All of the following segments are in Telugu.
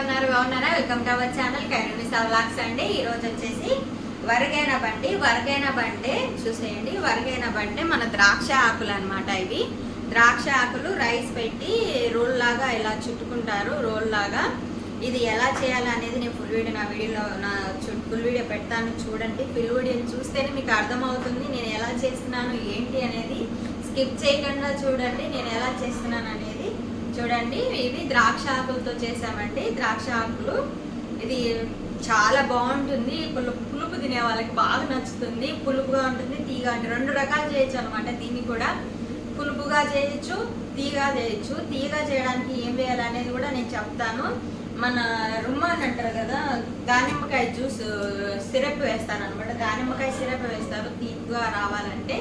ఉన్నారు బాగున్నారా? Welcome to our channel Kairamisa vlogs అండి. ఈ వచ్చేసి వరగైన బండి వరగైన బండి చూసేయండి. వరగైన బండి మన ద్రాక్ష ఆకులు అనమాట ఇవి. ద్రాక్ష ఆకులు రైస్ పెట్టి రోల్ లాగా ఇలా చుట్టుకుంటారు రోల్ లాగా. ఇది ఎలా చేయాలి అనేది నేను ఫుల్ వీడియో నా వీడియోలో నా ఫుల్ వీడియో పెడతాను చూడండి. ఫుల్ వీడియోని చూస్తేనే మీకు అర్థమవుతుంది నేను ఎలా చేస్తున్నాను ఏంటి అనేది. స్కిప్ చేయకుండా చూడండి నేను ఎలా చేస్తున్నాను అనేది. చూడండి ఇవి ద్రాక్ష ఆకులతో చేసామండి ద్రాక్ష ఆకులు ఇది చాలా బాగుంటుంది. పులుపు పులుపు తినే వాళ్ళకి బాగా నచ్చుతుంది. పులుపుగా ఉంటుంది తీగా ఉంటుంది రెండు రకాలు చేయొచ్చు అనమాట దీన్ని కూడా పులుపుగా చేయొచ్చు తీగా చేయొచ్చు. తీగా చేయడానికి ఏం వేయాలి అనేది కూడా నేను చెప్తాను. మన రుమ్మాన్ అంటారు కదా దానిమ్మకాయ జ్యూస్ సిరప్ వేస్తాను అనమాట దానిమ్మకాయ సిరప్ వేస్తారు. తీపుగా రావాలంటే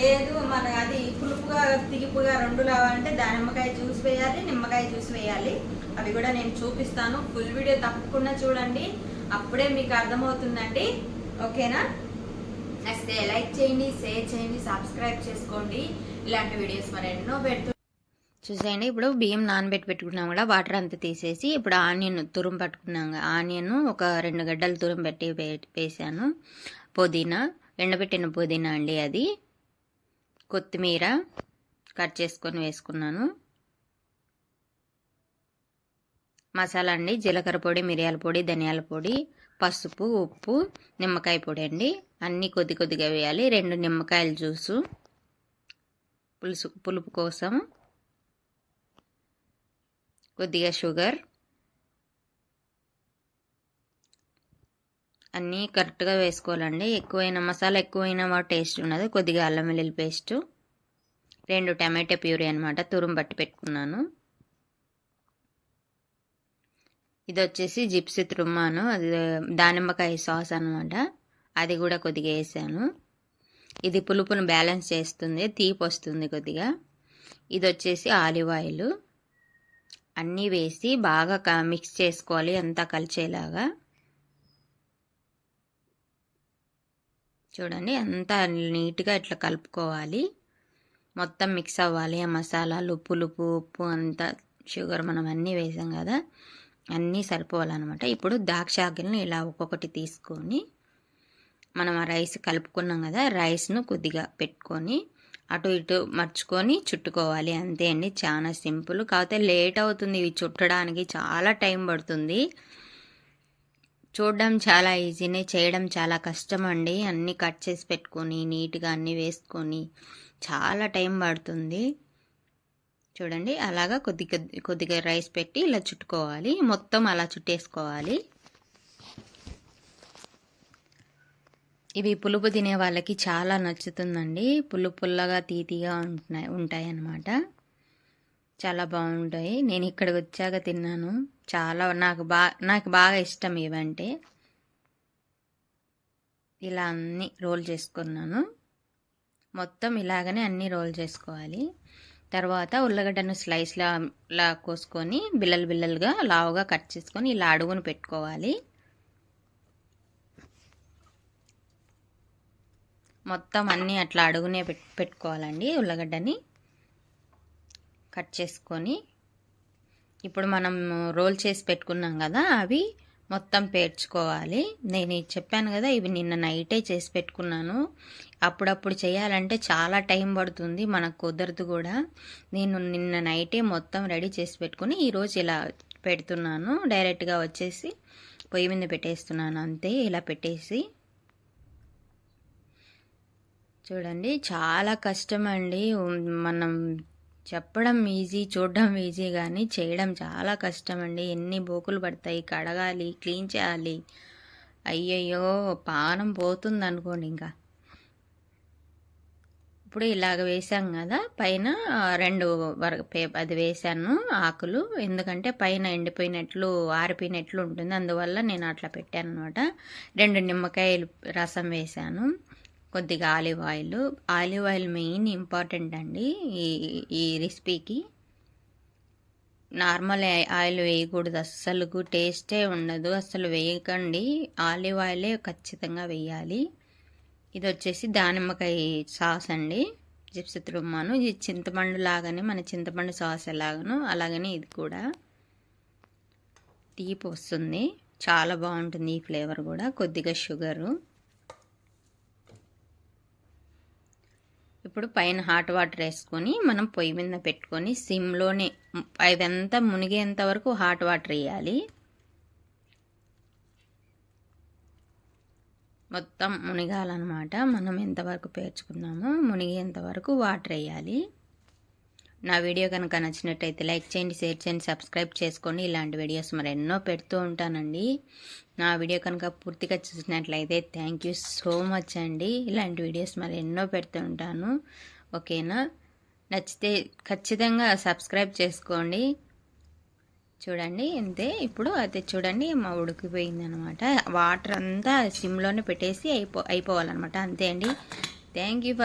లేదు మన అది పులుపుగా తిగిపుగా రెండు రావాలంటే దానిమ్మకాయ జ్యూస్ వేయాలి నిమ్మకాయ జ్యూస్ వేయాలి. అవి కూడా నేను చూపిస్తాను. ఫుల్ వీడియో తప్పకుండా చూడండి. అప్పుడే మీకు అర్థమవుతుందండి. ఓకేనా? నచ్చితే లైక్ చేయండి షేర్ చేయండి సబ్స్క్రైబ్ చేసుకోండి. ఇలాంటి వీడియోస్ మరి ఎన్నో పెడుతూ చూసేయండి ఇప్పుడు బియ్యం నానబెట్టి పెట్టుకున్నాం కూడా వాటర్ అంతా తీసేసి ఇప్పుడు ఆనియన్ తురుం పట్టుకున్నాం ఆనియన్ ఒక రెండు గడ్డలు తురం పెట్టి వేసాను పుదీనా ఎండబెట్టిన పుదీనా అండి అది. కొత్తిమీర కట్ చేసుకొని వేసుకున్నాను. మసాలా అండి జీలకర్ర పొడి మిరియాల పొడి ధనియాల పొడి పసుపు ఉప్పు నిమ్మకాయ పొడి అండి. అన్నీ కొద్ది కొద్దిగా వేయాలి. రెండు నిమ్మకాయల జ్యూసు పులుసు పులుపు కోసం. కొద్దిగా షుగర్. అన్నీ కరెక్ట్గా వేసుకోవాలండి. ఎక్కువైన మసాలా ఎక్కువైన టేస్ట్ ఉన్నది కొద్దిగా అల్లం వెల్లుల్లి పేస్ట్ రెండు టమాటో ప్యూరీ అనమాట తురుము బట్టి పెట్టుకున్నాను. ఇది వచ్చేసి జిప్సీ తురుమాను. అది దానిమ్మకాయ సాస్ అనమాట అది కూడా కొద్దిగా వేసాను. ఇది పులుపును బ్యాలెన్స్ చేస్తుంది. తీపి వస్తుంది కొద్దిగా. ఇది వచ్చేసి ఆలివ్ ఆయిల్. అన్నీ వేసి బాగా క- మిక్స్ చేసుకోవాలి అంతా కలిసేలాగా. చూడండి అంతా నీట్గా ఇట్లా కలుపుకోవాలి. మొత్తం మిక్స్ అవ్వాలి. ఆ మసాలాలు పులుపు ఉప్పు అంతా షుగర్ మనం అన్నీ వేసాం కదా అన్నీ సరిపోవాలన్నమాట. ఇప్పుడు ద్రాక్షాకుల్ని ఇలా ఒక్కొక్కటి తీసుకొని మనం ఆ రైస్ కలుపుకున్నాం కదా రైస్ను కొద్దిగా పెట్టుకొని అటు ఇటు మర్చుకొని చుట్టుకోవాలి. అంతే అండి. చాలా సింపుల్. కాకపోతే లేట్ అవుతుంది. ఇవి చుట్టడానికి చాలా టైం పడుతుంది. చూడడం చాలా ఈజీనే చేయడం చాలా కష్టం అండి అన్నీ కట్ చేసి పెట్టుకొని నీట్గా అన్నీ వేసుకొని చాలా టైం పడుతుంది. చూడండి అలాగా కొద్ది కొద్ది కొద్దిగా రైస్ పెట్టి ఇలా చుట్టుకోవాలి. మొత్తం అలా చుట్టేసుకోవాలి. ఇవి పులుపు తినే వాళ్ళకి చాలా నచ్చుతుందండి. పుల్లు పుల్లగా తీతిగా ఉంటున్నాయి ఉంటాయి అన్నమాట చాలా బాగుంటాయి. నేను ఇక్కడికి వచ్చాక తిన్నాను. చాలా నాకు బా నాకు బాగా ఇష్టం ఇవంటే. ఇలా అన్ని రోల్ చేసుకున్నాను. మొత్తం ఇలాగనే అన్ని రోల్ చేసుకోవాలి. తర్వాత ఉల్లగడ్డను స్లైస్లా లా కోసుకొని బిల్లలు బిల్లలుగా లావుగా కట్ చేసుకొని ఇలా అడుగును పెట్టుకోవాలి. మొత్తం అన్నీ అట్లా అడుగునే పెట్ పెట్టుకోవాలండి ఉల్లగడ్డని. కట్ చేసుకొని ఇప్పుడు మనం రోల్ చేసి పెట్టుకున్నాం కదా అవి మొత్తం పేర్చుకోవాలి. నేను చెప్పాను కదా ఇవి నిన్న నైటే చేసి పెట్టుకున్నాను. అప్పుడప్పుడు చేయాలంటే చాలా టైం పడుతుంది మనకు కుదరదు కూడా. నేను నిన్న నైటే మొత్తం రెడీ చేసి పెట్టుకుని ఈరోజు ఇలా పెడుతున్నాను. డైరెక్ట్గా వచ్చేసి పొయ్యి మీద పెట్టేస్తున్నాను అంతే. ఇలా పెట్టేసి చూడండి చాలా కష్టం అండి మనం చెప్పడం ఈజీ చూడడం ఈజీ కానీ చేయడం చాలా కష్టం అండి ఎన్ని బోకులు పడతాయి? కడగాలి క్లీన్ చేయాలి. అయ్యయ్యో పానం పోతుంది అనుకోండి ఇంకా. ఇప్పుడు ఇలాగ వేసాం కదా పైన రెండు వర పేపర్ అది వేసాను ఆకులు. ఎందుకంటే పైన ఎండిపోయినట్లు ఆరిపోయినట్లు ఉంటుంది. అందువల్ల నేను అట్లా పెట్టాను అనమాట రెండు నిమ్మకాయలు రసం వేసాను కొద్దిగా olive oil. Olive oil main important అండి ఈ ఈ రెసిపీకి. నార్మల్ ఆయిల్ వేయకూడదు. అస్సలు టేస్టే ఉండదు. అసలు వేయకండి. ఆలివ్ ఆయిలే ఖచ్చితంగా వేయాలి. ఇది వచ్చేసి దానిమ్మకాయ సాస్ అండి. జిప్స్ తురుమ్మాను ఇది చింతపండు లాగానే మన చింతపండు సాస్ ఎలాగనో అలాగనే ఇది కూడా. తీపి వస్తుంది చాలా బాగుంటుంది ఈ ఫ్లేవర్ కూడా. కొద్దిగా షుగరు. ఇప్పుడు పైన హాట్ వాటర్ వేసుకొని మనం పొయ్యి మీద పెట్టుకొని సిమ్లోనే అదంతా మునిగేంత వరకు హాట్ వాటర్ వేయాలి. మొత్తం మునిగాలన్నమాట. మనం ఎంతవరకు పేర్చుకున్నామో మునిగేంత వరకు వాటర్ వేయాలి. నా వీడియో కనుక నచ్చినట్టయితే లైక్ చేయండి షేర్ చేయండి సబ్స్క్రైబ్ చేసుకోండి. ఇలాంటి వీడియోస్ మరి ఎన్నో పెడుతూ ఉంటానండి. నా వీడియో కనుక పూర్తిగా చూసినట్లయితే థ్యాంక్ యూ సో మచ్ అండి. ఇలాంటి వీడియోస్ మరి ఎన్నో పెడుతూ ఉంటాను. ఓకేనా? నచ్చితే ఖచ్చితంగా సబ్స్క్రైబ్ చేసుకోండి. చూడండి అంతే. ఇప్పుడు అయితే చూడండి మా ఉడికిపోయింది అనమాట వాటర్ అంతా సిమ్లోనే పెట్టేసి అయిపో అయిపోవాలన్నమాట. అంతే అండి. Thank you for